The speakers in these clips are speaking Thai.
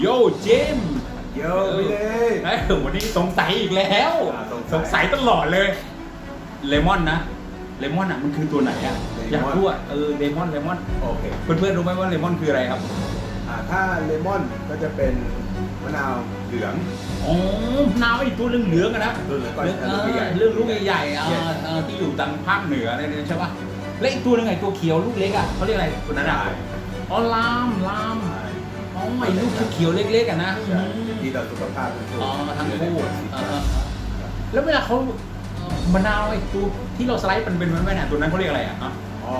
โยเจมส์เยอะไปเลยเอ้ยวันนี้สงสัยอีกแล้ว อ่าสงสัยสงสัยตลอดเลย เลมอนนะ เลมอนอะมันคือตัวไหนอะ เลมอน อยากรู้อะเออเลมอนเลมอน โอเคเพื่อนๆรู้ไหมว่าเลมอนคืออะไรครับ อ่าถ้าเลมอนก็จะเป็นมะนาวเหลือง อ๋อมะนาวไอ้ตัวเหลืองๆอะนะตัวเหลืองก่อนเรื่องเออลูกใหญ่เรื่องลูกใหญ่ๆเอใหญ่อเออที่อยู่ทางภาคเหนืออะไรเนี่ยใช่ป่ะ แล้วอีกตัวหนึงไงตัวเขียวลูกเล็กอะเขาเรียกอะไรตัวนั้นอะใช่อ๋อลามลามใช่อ๋อ ไอ้ลูกเขียวๆเล็กๆอะนะใช่อืมที่เราสุขภาพทั้งคู่อ๋อทั้งคู่เนื้อแดงเออเออเออแล้วเวลาเขาเอ่อมะนาวไอ้ตัวที่เราสไลด์มันเป็นแว่นๆอะตัวนั้นเขาเรียกอะไรอะฮะอ๋อ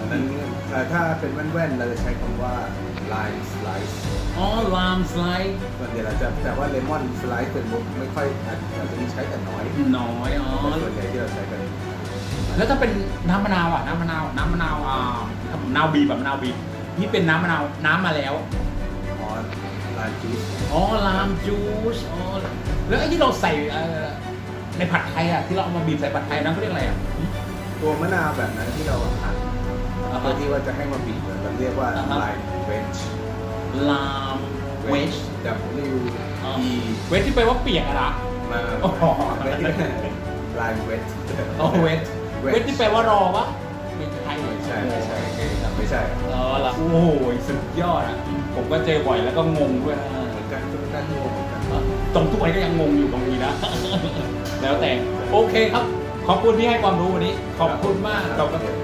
อันนั้นเอ่อถ้าเป็นแว่นๆเราจะใช้คำว่า lime slice อ๋อลามสไลด์ส่วนใหญ่เราจะแต่ว่าเลมอนสไลซ์เป็นมุกไม่ค่อยอาจอาจจะมีใช้แต่น้อย น้อยอ๋อแต่ส่วนใหญ่ที่เราใช้กันแล้วถ้าเป็นน้ำมะนาวอะน้ำมะนาวน้ำมะนาวอ่ามะนาวบีบแบบมะนาวบีบนี่เป็นน้ำมะนาวน้ำมาแล้วอ๋อ lime juice อ๋อลามจูสอ๋อแล้วไอ้ที่เราใส่เอ่อในผัดไทยอะที่เราเอามาบีบใส่ผัดไทยนั่นเขาเรียกอะไรอะตัวมะนาวแบบนั้นที่เราหั่นอ่าเพื่ฮะอที่ว่าจะให้มาบีบเราเรียกว่าอ่าฮะ lime wedge ลามเวช W อ๋อ E เวชที่แปลว่าเปียกอะนะมาอ๋อ lime wedge อ๋อเวชเวชที่แปลว่ารอปะไม่ใช่ไม่ใช่ไม่ใช่ไม่ใช่ อ๋อละ โอ้โหสุดยอดอะผมก็เจอบ่อยแล้วก็งงด้วยนะเหมือนกันทุกท่านงงเหมือนกันตรงทุกวันก็ยังงงอยู่บางทีนะ แล้วแต่โอเคครับ ขอบคุณที่ให้ความรู้วันนี้ ขอบคุณมากขอบคุณ